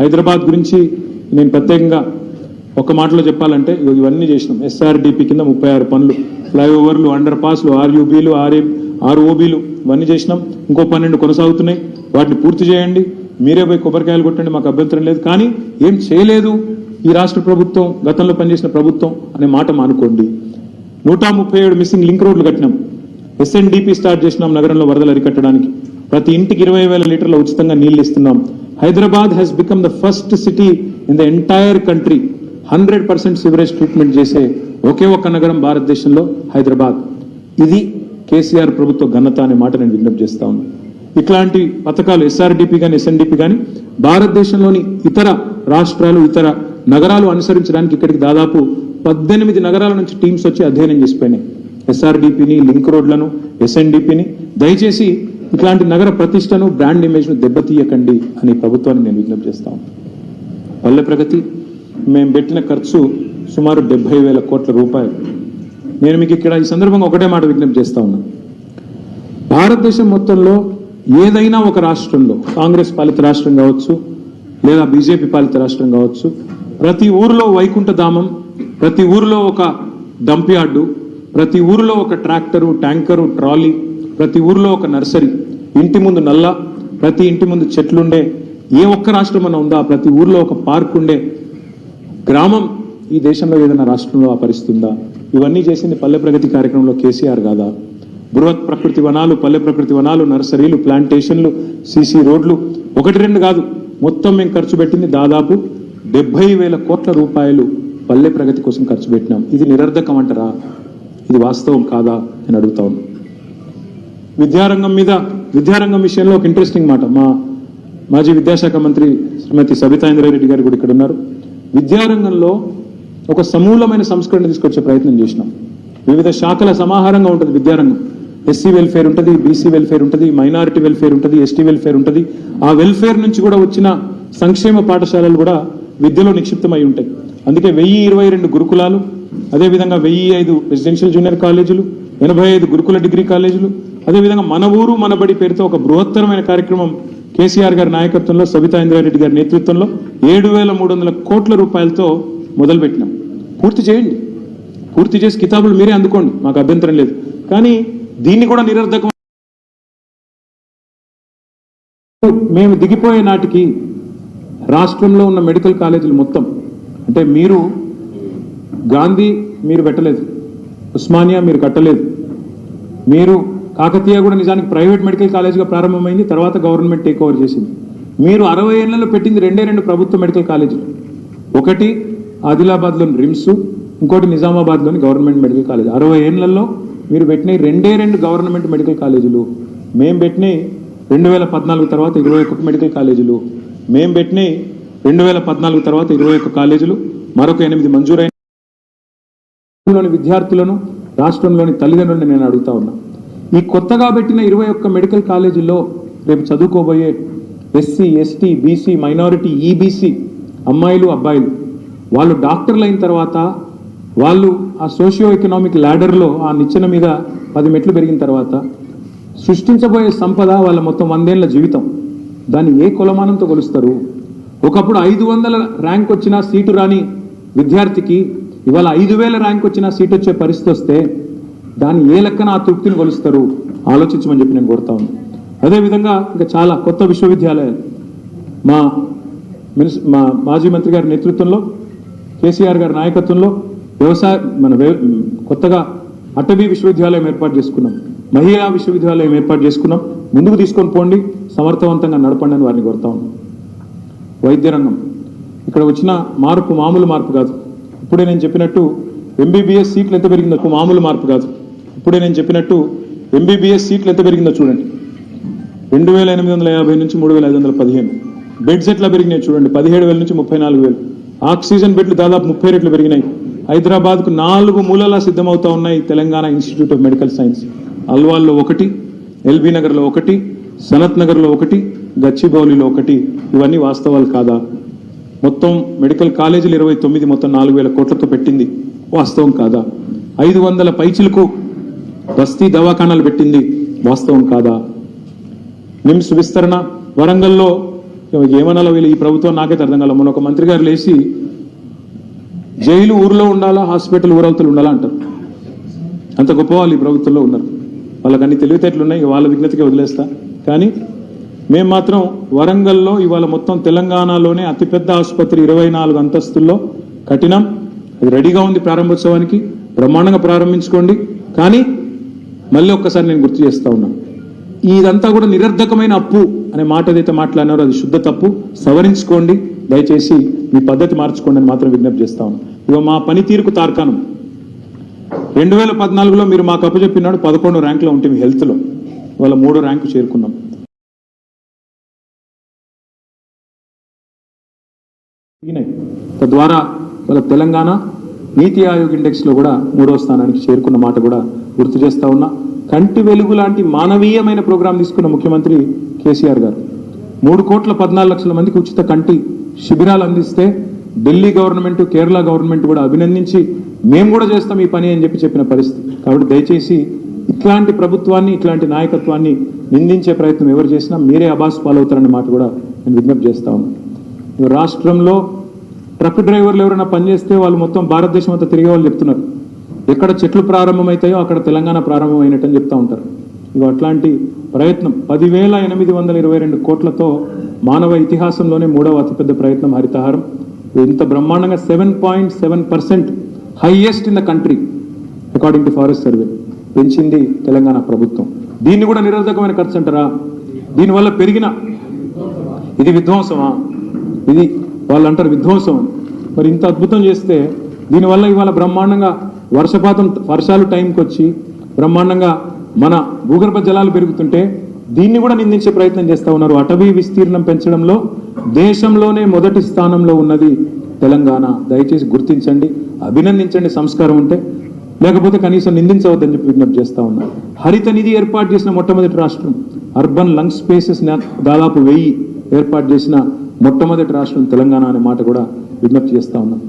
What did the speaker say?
హైదరాబాద్ గురించి నేను ప్రత్యేకంగా ఒక మాటలో చెప్పాలంటే ఇవన్నీ చేసినాం. ఎస్ఆర్డిపి కింద ముప్పై ఆరు పనులు ఫ్లైఓవర్లు అండర్ పాస్లు ఆర్యూబీలు ఆర్ఏ ఆర్ఓబీలు ఇవన్నీ చేసినాం. ఇంకో పన్నెండు కొనసాగుతున్నాయి. వాటిని పూర్తి చేయండి. మీరే పోయి కొబ్బరికాయలు కొట్టండి మాకు అభ్యంతరం లేదు. కానీ ఏం చేయలేదు ఈ రాష్ట్ర ప్రభుత్వం గతంలో పనిచేసిన ప్రభుత్వం అనే మాట మానుకోండి. నూట ముప్పై ఏడు మిస్సింగ్ లింక్ రోడ్లు కట్టినాం. ఎస్ఎన్డిపి స్టార్ట్ చేసినాం నగరంలో వరదలు అరికట్టడానికి. ప్రతి ఇంటికి ఇరవై వేల లీటర్ల ఉచితంగా నీళ్ళు ఇస్తున్నాం. Hyderabad has become the first city in the entire country hundred percent sewerage treatment చేసే ఒకే ఒక్క నగరం భారతదేశంలో హైదరాబాద్. ఇది కేసీఆర్ ప్రభుత్వ ఘనత అనే మాట నేను విజ్ఞప్తి చేస్తా ఉన్నాను ఇట్లాంటి పథకాలు ఎస్ఆర్డిపి కానీ ఎస్ఎన్డిపి కానీ భారతదేశంలోని ఇతర రాష్ట్రాలు ఇతర నగరాలు అనుసరించడానికి ఇక్కడికి దాదాపు పద్దెనిమిది నగరాల నుంచి టీమ్స్ వచ్చి అధ్యయనం చేసిపోయినాయి. ఎస్ఆర్డిపిని లింక్ రోడ్లను ఎస్ఎన్డిపిని దయచేసి ఇట్లాంటి నగర ప్రతిష్టను బ్రాండ్ ఇమేజ్ను దెబ్బతీయకండి అని ప్రభుత్వాన్ని నేను విజ్ఞప్తి చేస్తాను పల్లె ప్రగతి మేము పెట్టిన ఖర్చు సుమారు డెబ్బై వేల కోట్ల రూపాయలు. నేను మీకు ఇక్కడ ఈ సందర్భంగా ఒకటే మాట విజ్ఞప్తి చేస్తా ఉన్నా. భారతదేశం మొత్తంలో ఏదైనా ఒక రాష్ట్రంలో కాంగ్రెస్ పాలిత రాష్ట్రం కావచ్చు లేదా బీజేపీ పాలిత రాష్ట్రం కావచ్చు ప్రతి ఊరిలో వైకుంఠధామం ప్రతి ఊరిలో ఒక డంప్ యార్డు ప్రతి ఊరిలో ఒక ట్రాక్టరు ట్యాంకరు ట్రాలీ ప్రతి ఊర్లో ఒక నర్సరీ ఇంటి ముందు నల్ల ప్రతి ఇంటి ముందు చెట్లుండే ఏ ఒక్క రాష్ట్రం అన్న ఉందా ప్రతి ఊర్లో ఒక పార్క్ ఉండే గ్రామం ఈ దేశంలో ఏదైనా రాష్ట్రంలో ఆ పరిస్థితి ఉందా ఇవన్నీ చేసింది పల్లె ప్రగతి కార్యక్రమంలో కేసీఆర్ కాదా? బృహత్ ప్రకృతి వనాలు పల్లె ప్రకృతి వనాలు నర్సరీలు ప్లాంటేషన్లు సీసీ రోడ్లు ఒకటి రెండు కాదు మొత్తం మేము ఖర్చు పెట్టింది దాదాపు డెబ్బై వేల కోట్ల రూపాయలు పల్లె ప్రగతి కోసం ఖర్చు పెట్టినాం. ఇది నిరర్ధకం అంటారా? ఇది వాస్తవం కాదా? అని అడుగుతా ఉన్నాను విద్యారంగం మీద విద్యారంగం విషయంలో ఒక ఇంట్రెస్టింగ్ మాట. మా మాజీ విద్యాశాఖ మంత్రి శ్రీమతి సబితాయింద్రారెడ్డి గారు కూడా ఇక్కడ ఉన్నారు. విద్యారంగంలో ఒక సమూలమైన సంస్కరణ తీసుకొచ్చే ప్రయత్నం చేసినాం. వివిధ శాఖల సమాహారంగా ఉంటుంది విద్యారంగం. ఎస్సీ వెల్ఫేర్ ఉంటుంది బీసీ వెల్ఫేర్ ఉంటుంది మైనారిటీ వెల్ఫేర్ ఉంటుంది ఎస్టీ వెల్ఫేర్ ఉంటుంది. ఆ వెల్ఫేర్ నుంచి కూడా వచ్చిన సంక్షేమ పాఠశాలలు కూడా విద్యలో నిక్షిప్తమై ఉంటాయి. అందుకే వెయ్యి ఇరవై రెండు గురుకులాలు అదేవిధంగా వెయ్యి ఐదు రెసిడెన్షియల్ జూనియర్ కాలేజీలు ఎనభై ఐదు గురుకుల డిగ్రీ కాలేజీలు అదేవిధంగా మన ఊరు మన బడి పేరుతో ఒక బృహత్తరమైన కార్యక్రమం కేసీఆర్ గారి నాయకత్వంలో సబితా ఇంద్రారెడ్డి గారి నేతృత్వంలో ఏడు వేల మూడు వందల కోట్ల రూపాయలతో మొదలుపెట్టినాం. పూర్తి చేయండి. పూర్తి చేసి కితాబులు మీరే అందుకోండి. మాకు అభ్యంతరం లేదు. కానీ దీన్ని కూడా నిరర్ధకం మేము దిగిపోయే నాటికి రాష్ట్రంలో ఉన్న మెడికల్ కాలేజీలు మొత్తం అంటే మీరు గాంధీ మీరు పెట్టలేదు ఉస్మానియా మీరు కట్టలేదు మీరు కాకతీయ కూడా నిజానికి ప్రైవేట్ మెడికల్ కాలేజ్గా ప్రారంభమైంది తర్వాత గవర్నమెంట్ టేక్ ఓవర్ చేసింది. మీరు అరవై ఏళ్ళలో పెట్టింది రెండే రెండు ప్రభుత్వ మెడికల్ కాలేజీలు. ఒకటి ఆదిలాబాద్లోని రిమ్స్ ఇంకోటి నిజామాబాద్లోని గవర్నమెంట్ మెడికల్ కాలేజ్. అరవై ఏళ్ళలో మీరు పెట్టిన రెండే రెండు గవర్నమెంట్ మెడికల్ కాలేజీలు. మేము పెట్టినవి రెండు వేల పద్నాలుగు తర్వాత ఇరవై ఒక్క మెడికల్ కాలేజీలు. మేము పెట్టినవి రెండు వేల పద్నాలుగు తర్వాత ఇరవై ఒక్క కాలేజీలు. మరొక ఎనిమిది మంజూరైన విద్యార్థులను రాష్ట్రంలోని తల్లిదండ్రులను నేను అడుగుతా ఉన్నా. ఈ కొత్తగా పెట్టిన ఇరవై ఒక్క మెడికల్ కాలేజీల్లో రేపు చదువుకోబోయే SC ST BC minority EBC అమ్మాయిలు అబ్బాయిలు. వాళ్ళు డాక్టర్లు అయిన తర్వాత వాళ్ళు ఆ సోషియో ఎకనామిక్ ల్యాడర్లో ఆ నిచ్చెన మీద పది మెట్లు పెరిగిన తర్వాత సృష్టించబోయే సంపద వాళ్ళ మొత్తం వందేళ్ళ జీవితం. దాన్ని ఏ కొలమానంతో కొలుస్తారు? ఒకప్పుడు ఐదు వందల ర్యాంక్ వచ్చిన సీటు రాని విద్యార్థికి ఇవాళ ఐదు వేల ర్యాంక్ వచ్చిన సీట్ వచ్చే పరిస్థితి వస్తే దాన్ని ఏ లెక్కన ఆ తృప్తిని కొలుస్తారు? ఆలోచించమని చెప్పి నేను కోరుతా ఉన్నాను అదేవిధంగా ఇంకా చాలా కొత్త విశ్వవిద్యాలయాలు. మా మినిస్ మా మాజీ మంత్రి గారి నేతృత్వంలో కేసీఆర్ గారి నాయకత్వంలో వ్యవసాయ మన వ్య- కొత్తగా అటవీ విశ్వవిద్యాలయం ఏర్పాటు చేసుకున్నాం. మహిళా విశ్వవిద్యాలయం ఏర్పాటు చేసుకున్నాం. ముందుకు తీసుకొని పోండి. సమర్థవంతంగా నడపండి అని వారిని కోరుతా ఉన్నాం. వైద్య రంగం. ఇక్కడ వచ్చిన మార్పు మామూలు మార్పు కాదు. ఇప్పుడే నేను చెప్పినట్టు ఎంబీబీఎస్ సీట్లు ఎంత పెరిగిందో మామూలు మార్పు కాదు. ఇప్పుడే నేను చెప్పినట్టు ఎంబీబీఎస్ సీట్లు ఎంత పెరిగిందో చూడండి. రెండు వేల ఎనిమిది వందల యాభై నుంచి మూడు వేల ఐదు వందల పదిహేను. బెడ్స్ ఎట్లా పెరిగినాయి చూడండి? పదిహేడు వేల నుంచి ముప్పై నాలుగు వేలు. ఆక్సిజన్ బెడ్లు దాదాపు ముప్పై రెట్లు పెరిగినాయి. హైదరాబాద్కు నాలుగు మూలలా సిద్ధమవుతా ఉన్నాయి Telangana institute of medical science. అల్వాల్లో ఒకటి ఎల్బీ నగర్లో ఒకటి సనత్ నగర్లో ఒకటి గచ్చిబౌలిలో ఒకటి. ఇవన్నీ వాస్తవాలు కాదా? మొత్తం మెడికల్ కాలేజీలు ఇరవై తొమ్మిది మొత్తం నాలుగు వేల కోట్లతో పెట్టింది. వాస్తవం కాదా? ఐదు వందల పైచిలకు బస్తీ దవాఖానాలు పెట్టింది వాస్తవం కాదా? నిమ్స్ విస్తరణ వరంగల్లో ఏమనాలో వీళ్ళు ఈ ప్రభుత్వం నాకైతే అర్థం కాల. మొన్న ఒక మంత్రి గారు లేచి జైలు ఊర్లో ఉండాలా హాస్పిటల్ ఊరవతలు ఉండాలా అంటారు. అంత గొప్ప వాళ్ళు ఈ ప్రభుత్వంలో ఉన్నారు. వాళ్ళకి అన్ని తెలివితేటలు ఉన్నాయి వాళ్ళ విజ్ఞతకి వదిలేస్తా. కానీ మేము మాత్రం వరంగల్లో ఇవాళ మొత్తం తెలంగాణలోనే అతిపెద్ద ఆసుపత్రి ఇరవై నాలుగు అంతస్తుల్లో కఠినం అది రెడీగా ఉంది ప్రారంభోత్సవానికి. బ్రహ్మాండంగా ప్రారంభించుకోండి. కానీ మళ్ళీ ఒక్కసారి నేను గుర్తు చేస్తా ఉన్నాను ఇదంతా కూడా నిరర్ధకమైన అప్పు అనే మాట ఏదైతే మాట్లాడినారో అది శుద్ధ తప్పు. సవరించుకోండి. దయచేసి మీ పద్ధతి మార్చుకోండి అని మాత్రం విజ్ఞప్తి చేస్తా ఉన్నాను ఇక మా పనితీరుకు తార్కాణం. రెండు వేల పద్నాలుగులో మీరు మాకు అప్పచెప్పినాడు పదకొండు ర్యాంకులో ఉంటే మీ హెల్త్లో. ఇవాళ మూడో ర్యాంకు చేరుకున్నాం. తద్వారా వాళ్ళ తెలంగాణ నీతి ఆయోగ్ ఇండెక్స్లో కూడా మూడో స్థానానికి చేరుకున్న మాట కూడా గుర్తు చేస్తా ఉన్నా. కంటి వెలుగు లాంటి మానవీయమైన ప్రోగ్రాం తీసుకున్న ముఖ్యమంత్రి కేసీఆర్ గారు. మూడు కోట్ల పద్నాలుగు లక్షల మందికి ఉచిత కంటి శిబిరాలు అందిస్తే ఢిల్లీ గవర్నమెంట్ కేరళ గవర్నమెంట్ కూడా అభినందించి మేము కూడా చేస్తాం ఈ పని అని చెప్పి చెప్పిన పరిస్థితి. కాబట్టి దయచేసి ఇట్లాంటి ప్రభుత్వాన్ని ఇట్లాంటి నాయకత్వాన్ని నిందించే ప్రయత్నం ఎవరు చేసినా మీరే అబాస్ పాలవుతారన్న మాట కూడా నేను విజ్ఞప్తి చేస్తా ఉన్నాను రాష్ట్రంలో ట్రక్ డ్రైవర్లు ఎవరైనా పనిచేస్తే వాళ్ళు మొత్తం భారతదేశం అంతా తిరిగే వాళ్ళు చెప్తున్నారు. ఎక్కడ చెట్లు ప్రారంభమవుతాయో అక్కడ తెలంగాణ ప్రారంభమైనట్టని అని చెప్తా ఉంటారు. ఇవి అట్లాంటి ప్రయత్నం పదివేల ఎనిమిది వందల ఇరవై రెండు కోట్లతో మానవ ఇతిహాసంలోనే మూడవ అతిపెద్ద ప్రయత్నం హరితహారం. ఇంత బ్రహ్మాండంగా seven point seven percent highest in the country according to forest survey పెంచింది తెలంగాణ ప్రభుత్వం. దీన్ని కూడా నిరోధకమైన ఖర్చు అంటారా? దీనివల్ల పెరిగిన ఇది విధ్వంసమా? ఇది వాళ్ళు అంటారు విధ్వంసం. మరి ఇంత అద్భుతం చేస్తే దీనివల్ల ఇవాళ బ్రహ్మాండంగా వర్షపాతం వర్షాలు టైంకి వచ్చి బ్రహ్మాండంగా మన భూగర్భ జలాలు పెరుగుతుంటే దీన్ని కూడా నిందించే ప్రయత్నం చేస్తా ఉన్నారు. అటవీ విస్తీర్ణం పెంచడంలో దేశంలోనే మొదటి స్థానంలో ఉన్నది తెలంగాణ. దయచేసి గుర్తించండి అభినందించండి సంస్కారం ఉంటే. లేకపోతే కనీసం నిందించవద్దని చెప్పి విజ్ఞప్తి చేస్తా ఉన్నారు హరిత నిధి ఏర్పాటు చేసిన మొట్టమొదటి రాష్ట్రం అర్బన్ లంగ్ స్పేసెస్ దాదాపు వెయ్యి ఏర్పాటు చేసిన మొట్టమొదటి రాష్ట్రం తెలంగాణ అనే మాట కూడా విజ్ఞప్తి చేస్తా ఉన్నాం.